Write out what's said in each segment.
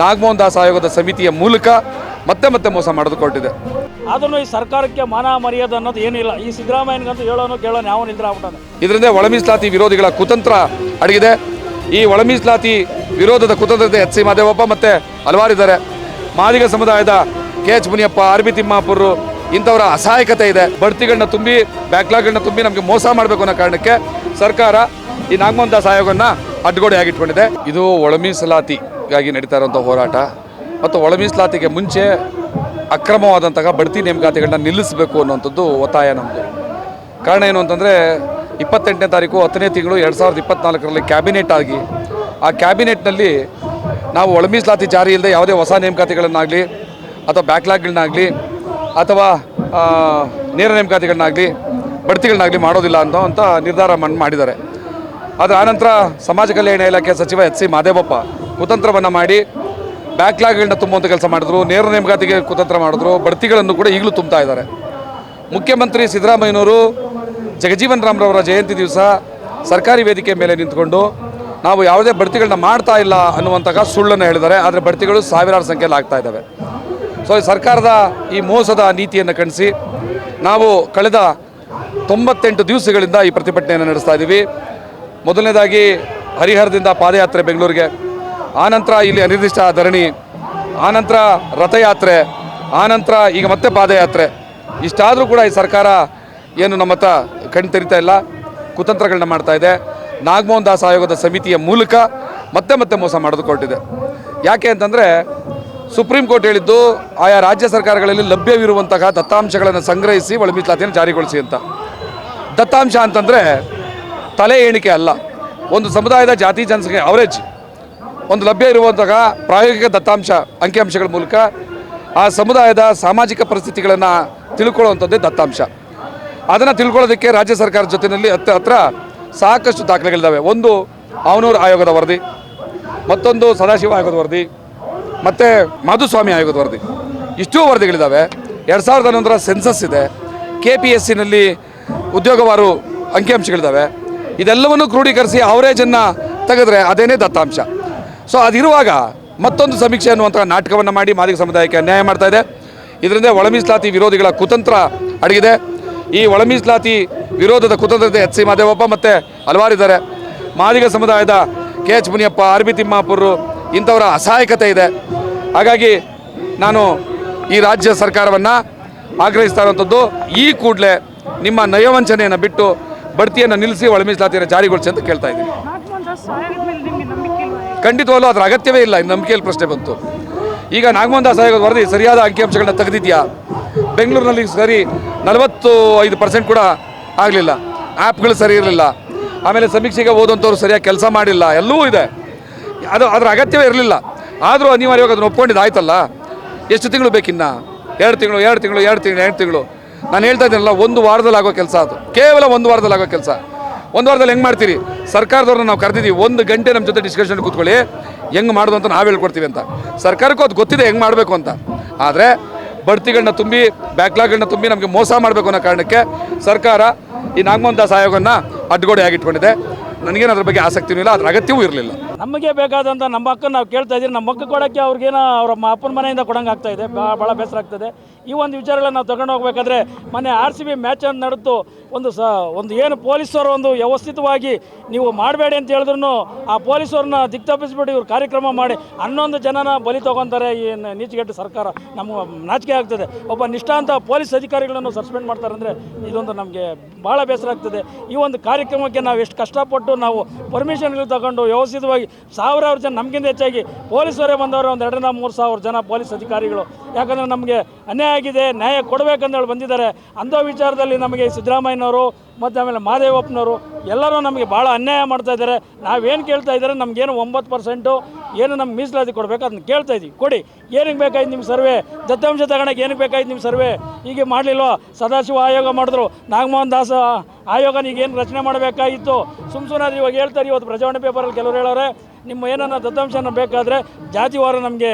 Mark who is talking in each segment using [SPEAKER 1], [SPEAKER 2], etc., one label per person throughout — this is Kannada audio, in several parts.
[SPEAKER 1] ನಾಗಮೋಹನ್ ದಾಸ್ ಆಯೋಗದ ಸಮಿತಿಯ ಮೂಲಕ ಮತ್ತೆ ಮತ್ತೆ ಮೋಸ ಮಾಡಿದುಕೊಟ್ಟಿದೆ
[SPEAKER 2] ಆದ್ರೂ ಈ ಸರ್ಕಾರಕ್ಕೆ ಮಾನ ಮರ್ಯಾದೆ ಅನ್ನೋದು ಏನಿಲ್ಲ. ಈ ಸಿದ್ದರಾಮಯ್ಯನಿಗಂತೂ ಹೇಳೋನು ಕೇಳೋನು ಯಾವ ನಿದ್ರೆ ಆಗ್ಬಿಟ್ಟಾನೆ.
[SPEAKER 1] ಇದರಿಂದ ಒಳಮೀಸ್ಲಾತಿ ವಿರೋಧಿಗಳ ಕುತಂತ್ರ ಅಡಗಿದೆ. ಈ ಒಳಮೀಸ್ಲಾತಿ ವಿರೋಧದ ಕುತಂತ್ರದ ಎಚ್ ಸಿ ಮಾದೇವಪ್ಪ ಮತ್ತೆ ಹಲವಾರಿದ್ದಾರೆ ಮಾದಿಗ ಸಮುದಾಯದ K H Muniyappa R B Timmapur ಇಂಥವರ ಅಸಹಾಯಕತೆ ಇದೆ. ಬಡ್ತಿಗಳನ್ನ ತುಂಬಿ ಬ್ಯಾಕ್ಲಾಗ್ಗಳನ್ನ ತುಂಬಿ ನಮಗೆ ಮೋಸ ಮಾಡಬೇಕು ಅನ್ನೋ ಕಾರಣಕ್ಕೆ ಸರ್ಕಾರ ಈ ನಾಗಮೋಹನ್ ದಾಸ್ ಆಯೋಗನ ಅಡ್ಗೋಡೆಯಾಗಿಟ್ಕೊಂಡಿದೆ. ಇದು ಒಳ ಮೀಸಲಾತಿಗಾಗಿ ನಡೀತಾ ಇರುವಂಥ ಹೋರಾಟ. ಮತ್ತು ಒಳ ಮೀಸಲಾತಿಗೆ ಮುಂಚೆ ಅಕ್ರಮವಾದಂತಹ ಬಡ್ತಿ ನೇಮಕಾತಿಗಳನ್ನ ನಿಲ್ಲಿಸಬೇಕು ಅನ್ನುವಂಥದ್ದು ಒತ್ತಾಯ ನಮ್ಮದು ಕಾರಣ ಏನು ಅಂತಂದರೆ, ಇಪ್ಪತ್ತೆಂಟನೇ ತಾರೀಕು ಹತ್ತನೇ ತಿಂಗಳು ಎರಡು ಸಾವಿರದ ಇಪ್ಪತ್ತ್ನಾಲ್ಕರಲ್ಲಿ ಕ್ಯಾಬಿನೆಟ್ ಆಗಿ, ಆ ಕ್ಯಾಬಿನೆಟ್ನಲ್ಲಿ ನಾವು ಒಳ ಮೀಸಲಾತಿ ಜಾರಿ ಇಲ್ಲದೆ ಯಾವುದೇ ಹೊಸ ನೇಮಕಾತಿಗಳನ್ನಾಗಲಿ ಅಥವಾ ಬ್ಯಾಕ್ಲಾಗ್ಗಳನ್ನಾಗಲಿ ಅಥವಾ ನೇರ ನೇಮಕಾತಿಗಳನ್ನಾಗಲಿ ಬಡ್ತಿಗಳನ್ನಾಗಲಿ ಮಾಡೋದಿಲ್ಲ ಅಂತ ಅಂತ ನಿರ್ಧಾರ ಮಾಡಿದ್ದಾರೆ. ಅದರ ಆನಂತರ ಸಮಾಜ ಕಲ್ಯಾಣ ಇಲಾಖೆ ಸಚಿವ ಎಚ್ ಸಿ ಮಾದೇವಪ್ಪ ಕುತಂತ್ರವನ್ನು ಮಾಡಿ ಬ್ಯಾಕ್ಲಾಗ್ಗಳನ್ನ ತುಂಬುವಂಥ ಕೆಲಸ ಮಾಡಿದ್ರು, ನೇರ ನೇಮಕಾತಿಗೆ ಕುತಂತ್ರ ಮಾಡಿದ್ರು, ಬಡ್ತಿಗಳನ್ನು ಕೂಡ ಈಗಲೂ ತುಂಬ್ತಾ ಇದ್ದಾರೆ. ಮುಖ್ಯಮಂತ್ರಿ ಸಿದ್ದರಾಮಯ್ಯನವರು ಜಗಜೀವನ್ ರಾಮ್ರವರ ಜಯಂತಿ ದಿವಸ ಸರ್ಕಾರಿ ವೇದಿಕೆ ಮೇಲೆ ನಿಂತ್ಕೊಂಡು, ನಾವು ಯಾವುದೇ ಬಡ್ತಿಗಳನ್ನ ಮಾಡ್ತಾ ಇಲ್ಲ ಅನ್ನುವಂತಹ ಸುಳ್ಳನ್ನು ಹೇಳಿದ್ದಾರೆ, ಆದರೆ ಬಡ್ತಿಗಳು ಸಾವಿರಾರು ಸಂಖ್ಯೆಯಲ್ಲಿ ಆಗ್ತಾ ಇದ್ದಾವೆ. ಸೊ ಸರ್ಕಾರದ ಈ ಮೋಸದ ನೀತಿಯನ್ನು ಖಂಡಿಸಿ, ನಾವು ಕಳೆದ ತೊಂಬತ್ತೆಂಟು ದಿವಸಗಳಿಂದ ಈ ಪ್ರತಿಭಟನೆಯನ್ನು ನಡೆಸ್ತಾ ಇದ್ದೀವಿ ಮೊದಲನೇದಾಗಿ ಹರಿಹರದಿಂದ ಪಾದಯಾತ್ರೆ ಬೆಂಗಳೂರಿಗೆ ಆನಂತರ ಇಲ್ಲಿ ಅನಿರ್ದಿಷ್ಟ ಧರಣಿ, ಆನಂತರ ರಥಯಾತ್ರೆ, ಆನಂತರ ಈಗ ಮತ್ತೆ ಪಾದಯಾತ್ರೆ. ಇಷ್ಟಾದರೂ ಕೂಡ ಈ ಸರ್ಕಾರ ಏನು ನಮ್ಮ ಹತ್ರ ಕಣ್ ತೆರಿತಾ ಇಲ್ಲ. ಕುತಂತ್ರಗಳನ್ನ ಮಾಡ್ತಾ ಇದೆ. ನಾಗಮೋಹನ್ ದಾಸ್ ಆಯೋಗದ ಸಮಿತಿಯ ಮೂಲಕ ಮತ್ತೆ ಮತ್ತೆ ಮೋಸ ಮಾಡೋದುಕೊಟ್ಟಿದೆ. ಯಾಕೆ ಅಂತಂದರೆ ಸುಪ್ರೀಂ ಕೋರ್ಟ್ ಹೇಳಿದ್ದು ಆಯಾ ರಾಜ್ಯ ಸರ್ಕಾರಗಳಲ್ಲಿ ಲಭ್ಯವಿರುವಂತಹ ದತ್ತಾಂಶಗಳನ್ನು ಸಂಗ್ರಹಿಸಿ ಒಳ ಮೀಸಲಾತಿಯನ್ನು ಜಾರಿಗೊಳಿಸಿ ಅಂತ. ದತ್ತಾಂಶ ಅಂತಂದರೆ ತಲೆ ಎಣಿಕೆ ಅಲ್ಲ. ಒಂದು ಸಮುದಾಯದ ಜಾತಿ, ಜನಸಂಖ್ಯೆ, ಅವರೇಜ್. ಒಂದು ಲಭ್ಯ ಇರುವಂತಹ ಪ್ರಾಯೋಗಿಕ ದತ್ತಾಂಶ, ಅಂಕಿಅಂಶಗಳ ಮೂಲಕ ಆ ಸಮುದಾಯದ ಸಾಮಾಜಿಕ ಪರಿಸ್ಥಿತಿಗಳನ್ನು ತಿಳ್ಕೊಳ್ಳುವಂಥದ್ದೇ ದತ್ತಾಂಶ. ಅದನ್ನು ತಿಳ್ಕೊಳ್ಳೋದಕ್ಕೆ ರಾಜ್ಯ ಸರ್ಕಾರದ ಜೊತೆಯಲ್ಲಿ ಹತ್ತ ಹತ್ರ ಸಾಕಷ್ಟು ದಾಖಲೆಗಳಿದ್ದಾವೆ ಒಂದು ಅವನೂರು ಆಯೋಗದ ವರದಿ, ಮತ್ತೊಂದು ಸದಾಶಿವ ಆಯೋಗದ ವರದಿ, ಮತ್ತು ಮಾಧುಸ್ವಾಮಿ ಆಯೋಗದ ವರದಿ. ಇಷ್ಟೂ ವರದಿಗಳಿದ್ದಾವೆ ಎರಡು ಸಾವಿರದ ಹನ್ನೊಂದರ ಸೆನ್ಸಸ್ ಇದೆ. ಕೆ ಪಿ ಎಸ್ ಸಿನಲ್ಲಿ ಉದ್ಯೋಗವಾರು ಅಂಕಿಅಂಶಗಳಿದ್ದಾವೆ ಇದೆಲ್ಲವನ್ನು ಕ್ರೋಢೀಕರಿಸಿ ಅವರೇಜನ್ನು ತೆಗೆದ್ರೆ ಅದೇನೇ ದತ್ತಾಂಶ. ಸೊ ಅದಿರುವಾಗ ಮತ್ತೊಂದು ಸಮೀಕ್ಷೆ ಅನ್ನುವಂಥ ನಾಟಕವನ್ನು ಮಾಡಿ ಮಾದಿಗ ಸಮುದಾಯಕ್ಕೆ ಅನ್ಯಾಯ ಮಾಡ್ತಾ ಇದೆ. ಇದರಿಂದ ಒಳಮೀಸ್ಲಾತಿ ವಿರೋಧಿಗಳ ಕುತಂತ್ರ ಅಡಗಿದೆ. ಈ ಒಳಮೀಸ್ಲಾತಿ ವಿರೋಧದ ಕುತಂತ್ರದ ಎಚ್ ಸಿ ಮಾದೇವಪ್ಪ ಮತ್ತು ಹಲವಾರಿದ್ದಾರೆ ಮಾದಿಗ ಸಮುದಾಯದ K H Muniyappa, R B Timmapur ಇಂಥವರ ಅಸಹಾಯಕತೆ ಇದೆ. ಹಾಗಾಗಿ ನಾನು ಈ ರಾಜ್ಯ ಸರ್ಕಾರವನ್ನು ಆಗ್ರಹಿಸ್ತಾ ಇರುವಂಥದ್ದು ಈ ಕೂಡಲೇ ನಿಮ್ಮ ನಯವಂಚನೆಯನ್ನು ಬಿಟ್ಟು ಬಡ್ತಿಯನ್ನು ನಿಲ್ಲಿಸಿ ಒಳ ಮೀಸಲಾತಿಯನ್ನು ಜಾರಿಗೊಳಿಸಿ ಅಂತ ಕೇಳ್ತಾ ಇದ್ದೀನಿ. ಖಂಡಿತವಲ್ಲೂ ಅದರ ಅಗತ್ಯವೇ ಇಲ್ಲ ಇನ್ನು ನಂಬಿಕೆಯಲ್ಲಿ ಪ್ರಶ್ನೆ ಬಂತು. ಈಗ ನಾಗಮೋಹನ್ ದಾಸ್ ಆಯೋಗದ ವರದಿ ಸರಿಯಾದ ಅಂಕಿಅಂಶಗಳನ್ನ ತೆಗೆದಿದೆಯಾ? ಬೆಂಗಳೂರಿನಲ್ಲಿ ಸರಿ ನಲವತ್ತು ಐದು ಪರ್ಸೆಂಟ್ ಕೂಡ ಆಗಲಿಲ್ಲ. ಆ್ಯಪ್ಗಳು ಸರಿ ಇರಲಿಲ್ಲ. ಆಮೇಲೆ ಸಮೀಕ್ಷೆಗೆ ಓದುವಂಥವ್ರು ಸರಿಯಾಗಿ ಕೆಲಸ ಮಾಡಿಲ್ಲ. ಎಲ್ಲವೂ ಇದೆ. ಅದು ಅದರ ಅಗತ್ಯವೇ ಇರಲಿಲ್ಲ. ಆದರೂ ಅನಿವಾರ್ಯವಾಗಿ ಅದನ್ನು ಒಪ್ಕೊಂಡಿದ್ದು ಆಯ್ತಲ್ಲ? ಎಷ್ಟು ತಿಂಗಳು ಬೇಕಿನ್ನ? ಎರಡು ತಿಂಗಳು ಎರಡು ತಿಂಗಳು ಎರಡು ತಿಂಗಳು ಎರಡು ತಿಂಗಳು. ನಾನು ಹೇಳ್ತಾ ಇದ್ದೀನಲ್ಲ, ಒಂದು ವಾರದಲ್ಲಿ ಆಗೋ ಕೆಲಸ ಅದು. ಕೇವಲ ಒಂದು ವಾರದಲ್ಲಿ ಆಗೋ ಕೆಲಸ. ಒಂದು ವಾರದಲ್ಲಿ ಹೆಂಗೆ ಮಾಡ್ತೀರಿ? ಸರ್ಕಾರದವ್ರನ್ನ ನಾವು ಕರೆದಿದ್ದೀವಿ ಒಂದು ಗಂಟೆ ನಮ್ಮ ಜೊತೆ ಡಿಸ್ಕಷನ್ ಕೂತ್ಕೊಳ್ಳಿ. ಹೆಂಗೆ ಮಾಡೋದು ಅಂತ ನಾವು ಹೇಳ್ಕೊಡ್ತೀವಿ ಅಂತ. ಸರ್ಕಾರಕ್ಕೂ ಅದು ಗೊತ್ತಿದೆ ಹೆಂಗೆ ಮಾಡಬೇಕು ಅಂತ. ಆದರೆ ಬಡ್ತಿಗಳನ್ನ ತುಂಬಿ ಬ್ಯಾಕ್ಲಾಗ್ಗಳನ್ನ ತುಂಬಿ ನಮಗೆ ಮೋಸ ಮಾಡಬೇಕು ಅನ್ನೋ ಕಾರಣಕ್ಕೆ ಸರ್ಕಾರ ಈ ನಾಗಮೋಹನ್ ದಾಸ್ ಆಯೋಗನ ಅಡ್ಗೋಡೆಯಾಗಿಟ್ಕೊಂಡಿದೆ ನನಗೇನು ಅದ್ರ ಬಗ್ಗೆ ಆಸಕ್ತಿನೂ ಇಲ್ಲ, ಅದ್ರ ಅಗತ್ಯವೂ ಇರಲಿಲ್ಲ.
[SPEAKER 2] ನಮಗೆ ಬೇಕಾದಂಥ ನಮ್ಮ ಅಕ್ಕನ ನಾವು ಕೇಳ್ತಾ ಇದ್ದೀವಿ. ನಮ್ಮ ಮಕ್ಕ ಕೊಡೋಕ್ಕೆ ಅವ್ರಿಗೇನೋ ಅವರ ಅಪ್ಪನ ಮನೆಯಿಂದ ಕೊಡಂಗೆ ಆಗ್ತಾ ಇದೆ ಭಾಳ ಬೇಸರ ಆಗ್ತದೆ. ಈ ಒಂದು ವಿಚಾರಗಳನ್ನ ನಾವು ತಗೊಂಡು ಹೋಗ್ಬೇಕಾದ್ರೆ ಮೊನ್ನೆ ಆರ್ ಸಿ ಬಿ ಮ್ಯಾಚನ್ನು ನಡೆದು ಒಂದು ಸ, ಒಂದು ಏನು ಪೊಲೀಸರು ಒಂದು ವ್ಯವಸ್ಥಿತವಾಗಿ ನೀವು ಮಾಡಬೇಡಿ ಅಂತ ಹೇಳಿದ್ರು ಆ ಪೊಲೀಸರನ್ನ ದಿಕ್ ತಪ್ಪಿಸ್ಬಿಟ್ಟು ಇವ್ರು ಕಾರ್ಯಕ್ರಮ ಮಾಡಿ ಹನ್ನೊಂದು ಜನನ ಬಲಿ ತಗೊತಾರೆ ಈ ನೀಚಗೆಟ್ಟ ಸರ್ಕಾರ. ನಮ್ಮ ನಾಚಿಕೆ ಆಗ್ತದೆ. ಒಬ್ಬ ನಿಷ್ಠಾಂತ ಪೊಲೀಸ್ ಅಧಿಕಾರಿಗಳನ್ನು ಸಸ್ಪೆಂಡ್ ಮಾಡ್ತಾರೆ ಅಂದರೆ ಇದೊಂದು ನಮಗೆ ಭಾಳ ಬೇಸರ ಆಗ್ತದೆ. ಈ ಒಂದು ಕಾರ್ಯಕ್ರಮಕ್ಕೆ ನಾವು ಎಷ್ಟು ಕಷ್ಟಪಟ್ಟು ನಾವು ಪರ್ಮಿಷನ್ಗಳು ತಗೊಂಡು ವ್ಯವಸ್ಥಿತವಾಗಿ ಸಾವಿರಾರು ಜನ, ನಮಗಿಂತ ಹೆಚ್ಚಾಗಿ ಪೊಲೀಸರೇ ಬಂದವರು ಒಂದು ಎರಡರಿಂದ ಮೂರು ಸಾವಿರ ಜನ ಪೊಲೀಸ್ ಅಧಿಕಾರಿಗಳು ಯಾಕಂದರೆ ನಮಗೆ ಅನ್ಯಾಯ ಆಗಿದೆ, ನ್ಯಾಯ ಕೊಡಬೇಕಂದೇಳಿ ಬಂದಿದ್ದಾರೆ. ಅಂಥ ವಿಚಾರದಲ್ಲಿ ನಮಗೆ ಸಿದ್ದರಾಮಯ್ಯನವರು ಮತ್ತು ಆಮೇಲೆ ಮಹಾದೇವಪ್ಪನವರು ಎಲ್ಲರೂ ನಮಗೆ ಭಾಳ ಅನ್ಯಾಯ ಮಾಡ್ತಾ ಇದ್ದಾರೆ. ನಾವೇನು ಕೇಳ್ತಾ ಇದ್ದಾರೆ, ನಮಗೇನು ಒಂಬತ್ತು ಪರ್ಸೆಂಟು ಏನು ನಮ್ಗೆ ಮೀಸಲಾತಿ ಕೊಡಬೇಕು ಅದನ್ನ ಕೇಳ್ತಾ ಇದ್ದೀವಿ. ಕೊಡಿ, ಏನಕ್ಕೆ ಬೇಕಾಯ್ತು ನಿಮ್ಮ ಸರ್ವೆ? ದತ್ತಾಂಶ ತಗೊಳಕ್ಕೆ ಏನಕ್ಕೆ ಬೇಕಾಯ್ತು ನಿಮ್ಮ ಸರ್ವೆ? ಹೀಗೆ ಮಾಡಲಿಲ್ವ? ಸದಾಶಿವ ಆಯೋಗ ಮಾಡಿದ್ರು. ನಾಗಮೋಹನ್ ದಾಸ ಆಯೋಗ ಏನು ರಚನೆ ಮಾಡಬೇಕಾಗಿತ್ತು? ಸುಮ್ ಸುಮ್ಮನೆ ಇವಾಗ ಹೇಳ್ತಾರೆ, ಇವತ್ತು ಪ್ರಜಾವಾಣಿ ಪೇಪರಲ್ಲಿ ಕೆಲವರು ಹೇಳೋರೆ, ನಿಮ್ಮ ಏನನ್ನ ದತ್ತಾಂಶನ ಬೇಕಾದರೆ ಜಾತಿವಾರ ನಮಗೆ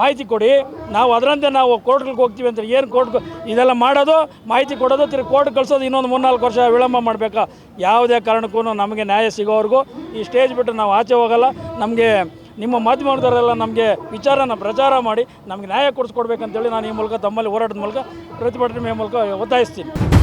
[SPEAKER 2] ಮಾಹಿತಿ ಕೊಡಿ. ನಾವು ಅದರಂತೆ ನಾವು ಕೋರ್ಟ್ಗಳಿಗೆ ಹೋಗ್ತೀವಿ ಅಂತ ಏನು ಕೋರ್ಟ್ ಇದೆಲ್ಲ ಮಾಡೋದು, ಮಾಹಿತಿ ಕೊಡೋದು ತಿರು ಕೋರ್ಟ್ ಕಳಿಸೋದು ಇನ್ನೊಂದು ಮೂರ್ನಾಲ್ಕು ವರ್ಷ ವಿಳಂಬ ಮಾಡಬೇಕಾ? ಯಾವುದೇ ಕಾರಣಕ್ಕೂ ನಮಗೆ ನ್ಯಾಯ ಸಿಗೋವರೆಗೂ ಈ ಸ್ಟೇಜ್ ಬಿಟ್ಟು ನಾವು ಆಚೆ ಹೋಗಲ್ಲ. ನಮಗೆ ನಿಮ್ಮ ಮಾಧ್ಯಮದವರೆಲ್ಲ ನಮಗೆ ವಿಚಾರನ ಪ್ರಚಾರ ಮಾಡಿ ನಮಗೆ ನ್ಯಾಯ ಕೊಡಿಸ್ಕೊಡ್ಬೇಕಂತೇಳಿ ನಾನು ಈ ಮೂಲಕ ತಮ್ಮಲ್ಲಿ ಹೋರಾಟದ ಮೂಲಕ ಪ್ರತಿಭಟನೆ ಮೂಲಕ ಒತ್ತಾಯಿಸ್ತೀನಿ.